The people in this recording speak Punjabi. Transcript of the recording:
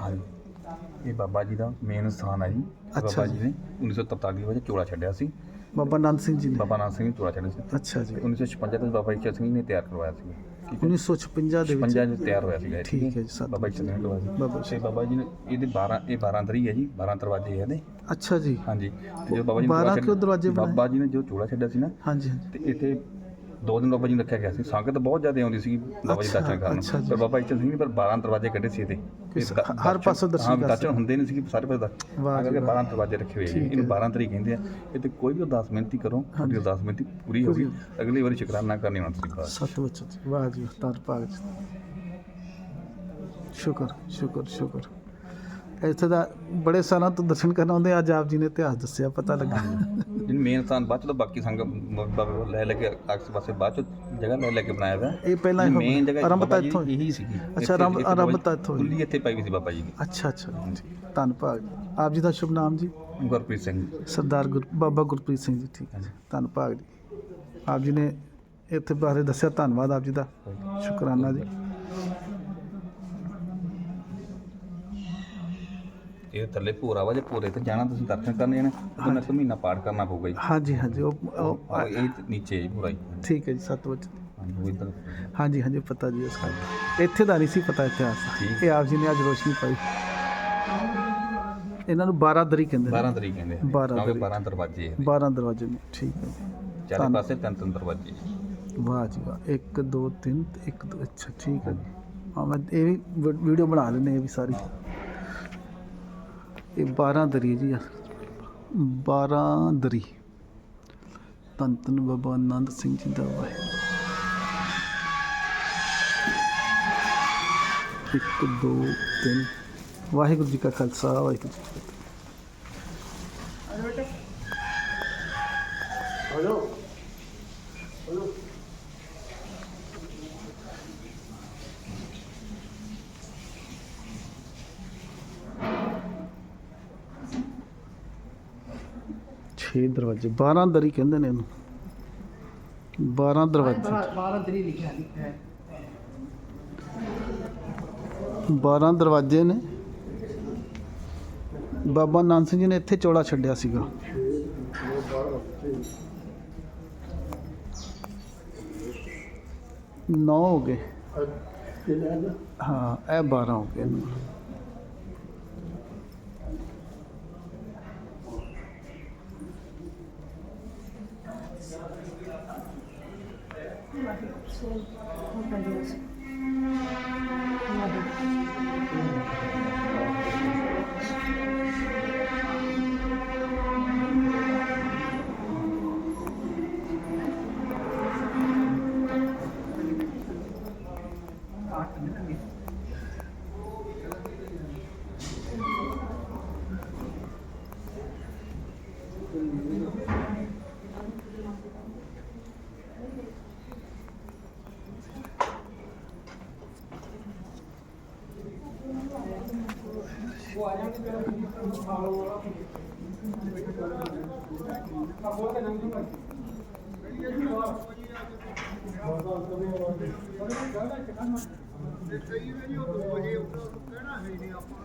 ਹਾਂਜੀ। ਇਹ ਬਾਬਾ ਜੀ ਦਾ ਮੇਨ ਸਥਾਨ ਹੈ ਜੀ। ਅੱਛਾ ਬਾਬਾ ਜੀ। ਜੀ। ਨੇ 1943 ਵਿੱਚ ਚੋਲਾ ਛੱਡਿਆ ਸੀ। ਬਾਬਾ ਨੰਦ ਸਿੰਘ ਜੀ ਨੇ। ਬਾਬਾ ਨਾਨਕ ਸਿੰਘ ਨੇ ਚੋਲਾ ਛੱਡਿਆ ਸੀ। ਅੱਛਾ ਜੀ। 1956 ਵਿੱਚ ਬਾਬਾ ਜੀ ਸਿੰਘ ਨੇ ਤਿਆਰ ਕਰਵਾਇਆ ਸੀ। ਠੀਕ ਹੈ। 1956 ਦੇ ਵਿੱਚ। 56 ਵਿੱਚ ਤਿਆਰ ਹੋਇਆ ਸੀਗਾ ਇਹ, ਠੀਕ ਹੈ। ਜੀ, ਸੱਤ ਬਾਬਾ ਜੀ ਸਿੰਘ ਨੇ ਕਰਵਾਇਆ ਸੀ। ਬਾਬਾ ਤੇ ਬਾਬਾ ਜੀ ਨੇ ਇਹਦੇ 12 ਇਹ 12 ਦਰੀ ਹੈ ਜੀ 12 ਦਰਵਾਜ਼ੇ ਇਹਦੇ। ਅੱਛਾ ਜੀ। ਹਾਂਜੀ। ਤੇ ਜੋ ਬਾਬਾ ਜੀ ਨੇ 12 ਚੋਲਾ ਕਿਉਂ ਦਰਵਾਜ਼ੇ ਬਣਾਏ? ਬਾਬਾ ਜੀ ਨੇ ਜੋ ਚੋਲਾ ਛੱਡਿਆ ਸੀ ਨਾ ਹਾਂਜੀ ਹਾਂਜੀ। ਤੇ ਇੱਥੇ ਦੋ ਦਿਨ ਬਾਬਾ ਜੀ ਨੂੰ ਰੱਖਿਆ ਗਿਆ ਸੀ। ਸੰਗਤ ਬਹੁਤ ਜ਼ਿਆਦਾ ਆਉਂਦੀ ਸੀ ਬਾਬਾ ਜੀ ਦੇ ਦਰਸ਼ਨ ਕਰਨ। ਪਰ ਬਾਬਾ ਜੀ ਸਿੰਘ ਨੇ ਪਰ 12 ਦਰਵਾਜ਼ੇ ਕੱਢੇ ਸੀ ਇਹਦੇ। ਦ- ਹਰ ਪਾਸੋਂ ਦਰਸ਼ਨ ਹਾਂ ਕਰ ਦਰਸ਼ਨ ਹੁੰਦੇ ਨਹੀਂ ਸੀ ਸਾਰੇ ਪਾਸੇ। ਅਗਰ ਵਾਹ। 12 ਦਰਵਾਜ਼ੇ ਰੱਖੇ ਹੋਏ ਇਹਨੂੰ ਹੈ। 12 ਤਰੀਕ ਕਹਿੰਦੇ ਆ। ਇਹ ਤੇ ਕੋਈ ਵੀ ਅਰਦਾਸ ਬੇਨਤੀ ਕਰੋ ਤੁਹਾਡੀ ਅਰਦਾਸ ਬੇਨਤੀ ਪੂਰੀ ਹੋਗੀ ਅਗਲੀ ਵਾਰੀ ਸ਼ੁਕਰਾਨਾ ਕਰਨੀ ਹੋਣਾ ਤੁਸੀਂ ਬਸ ਸਤ ਵਚਨ ਜੀ। ਵਾਹ ਜੀ ਭਾਗ ਜੀ। ਸ਼ੁਕਰ ਸ਼ੁਕਰ ਸ਼ੁਕਰ। ਇੱਥੇ ਦਾ ਬੜੇ ਸਾਲਾਂ ਤੋਂ ਦਰਸ਼ਨ ਕਰਨ ਆਉਂਦੇ ਅੱਜ ਆਪ ਜੀ ਨੇ ਇਤਿਹਾਸ ਦੱਸਿਆ ਪਤਾ ਲੱਗਾ। ਜਿਨ ਮੇਨ ਸਥਾਨ ਬਾਅਦ ਚ ਤਾਂ ਬਾਕੀ ਬਾਬਾ ਲੈ ਲੈ ਕੇ ਆਕਸ ਪਾਸੇ ਬਾਅਦ ਚ ਜਗ੍ਹਾ ਲੈ ਲੈ ਕੇ ਬਣਾਇਆ ਹੋਇਆ ਇਹ ਪਹਿਲਾਂ ਮੇਨ ਜਗ੍ਹਾ ਆਰੰਭਤਾ ਇੱਥੋਂ ਇਹੀ ਸੀਗੀ। ਅੱਛਾ, ਆਰੰਭ- ਆਰੰਭਤਾ ਇੱਥੋਂ। ਖੁੱਲੀ ਇੱਥੇ ਪਾਈ ਸੀ ਬਾਬਾ ਜੀ ਦੀ। ਅੱਛਾ ਅੱਛਾ। ਜੀ ਧੰਨ ਭਾਗ ਆਪ ਜੀ ਦਾ ਸ਼ੁਭ ਨਾਮ ਜੀ? ਗੁਰਪ੍ਰੀਤ ਸਿੰਘ ਸਰਦਾਰ ਗੁਰ ਬਾਬਾ ਗੁਰਪ੍ਰੀਤ ਸਿੰਘ ਜੀ ਠੀਕ ਹੈ ਜੀ। ਧੰਨ ਭਾਗ ਜੀ। ਆਪ ਜੀ ਨੇ ਇੱਥੇ ਬਾਰੇ ਦੱਸਿਆ ਧੰਨਵਾਦ ਆਪ ਜੀ ਦਾ। ਸ਼ੁਕਰਾਨਾ ਜੀ। ਇਹ ਥੱਲੇ ਭੂਰਾ ਵਾ ਜੇ ਭੂਰੇ ਤੇ ਜਾਣਾ ਤੁਸੀਂ ਦਰਸ਼ਨ ਕਰਨੇ ਨੇ ਉਹਨਾਂ ਇੱਕ ਮਹੀਨਾ ਪਾਠ ਕਰਨਾ ਪਊਗਾ ਜੀ। ਹਾਂਜੀ ਹਾਂਜੀ ਉਹ ਇਹ ਨੀਚੇ ਜੀ ਭੂਰਾ ਜੀ ਠੀਕ ਹੈ ਜੀ ਸਤ ਵਚਨ ਹਾਂਜੀ ਉਹ ਇੱਧਰ। ਹਾਂਜੀ ਹਾਂਜੀ ਪਤਾ ਜੀ ਉਸ ਗੱਲ ਇੱਥੇ ਦਾ ਨਹੀਂ ਸੀ ਪਤਾ ਇਤਿਹਾਸ। ਠੀਕ। ਇਹ ਆਪ ਜੀ ਨੇ ਅੱਜ ਰੋਸ਼ਨੀ ਪਾਈ। ਇਹਨਾਂ ਨੂੰ 12 ਦਰੀ ਕਹਿੰਦੇ ਨੇ। 12 ਤਰੀਕ ਕਹਿੰਦੇ ਆ। 12 ਕਿਉਂਕਿ ਤਰੀਕ। 12 ਦਰਵਾਜ਼ੇ ਆ। 12 ਦਰਵਾਜ਼ੇ ਨੇ ਠੀਕ ਹੈ ਜੀ। ਚਾਰੇ ਧੰਨ- ਪਾਸੇ ਤਿੰਨ ਤਿੰਨ ਦਰਵਾਜ਼ੇ। ਵਾਹ ਜੀ ਵਾਹ। 1 2 3 1 2 ਅੱਛਾ ਠੀਕ ਹੈ ਹਾਂ ਮੈਂ ਇਹ ਵੀ ਵ- ਵੀਡੀਓ ਬਣਾ ਲੈਣੇ ਇਹ ਵੀ ਸਾਰੀ। ਇਹ 12 ਦਰੀ ਹੈ ਜੀ 12 ਦਰੀ। ਧੰਨ ਧੰਨ ਬਾਬਾ ਆਨੰਦ ਸਿੰਘ ਜੀ ਦਾ ਵਾਹਿਗੁਰੂ। ਇੱਕ, ਦੋ, ਤਿੰਨ। ਵਾਹਿਗੁਰੂ ਜੀ ਕਾ ਖਾਲਸਾ, ਵਾਹਿਗੁਰੂ ਜੀ ਕੀ ਫਤਿਹ। ਛੇ ਦਰਵਾਜ਼ੇ 12 ਦਰੀ ਕਹਿੰਦੇ ਨੇ ਇਹਨੂੰ। 12 ਦਰਵਾਜ਼ੇ। 12 ਤਰੀ ਲਿਖਿਆ ਹੈ। 12 ਦਰਵਾਜ਼ੇ ਨੇ। ਬਾਬਾ ਨਾਨਕ ਸਿੰਘ ਜੀ ਨੇ ਇੱਥੇ ਚੋਲਾ ਛੱਡਿਆ ਸੀਗਾ। ਨੌ ਹੋ ਗਏ। ਹਾਂ ਇਹ 12 ਹੋ ਗਏ 今、そう、本当に。Detayı veriyordu. Hocaya uğradıklarına heyni yapmadı.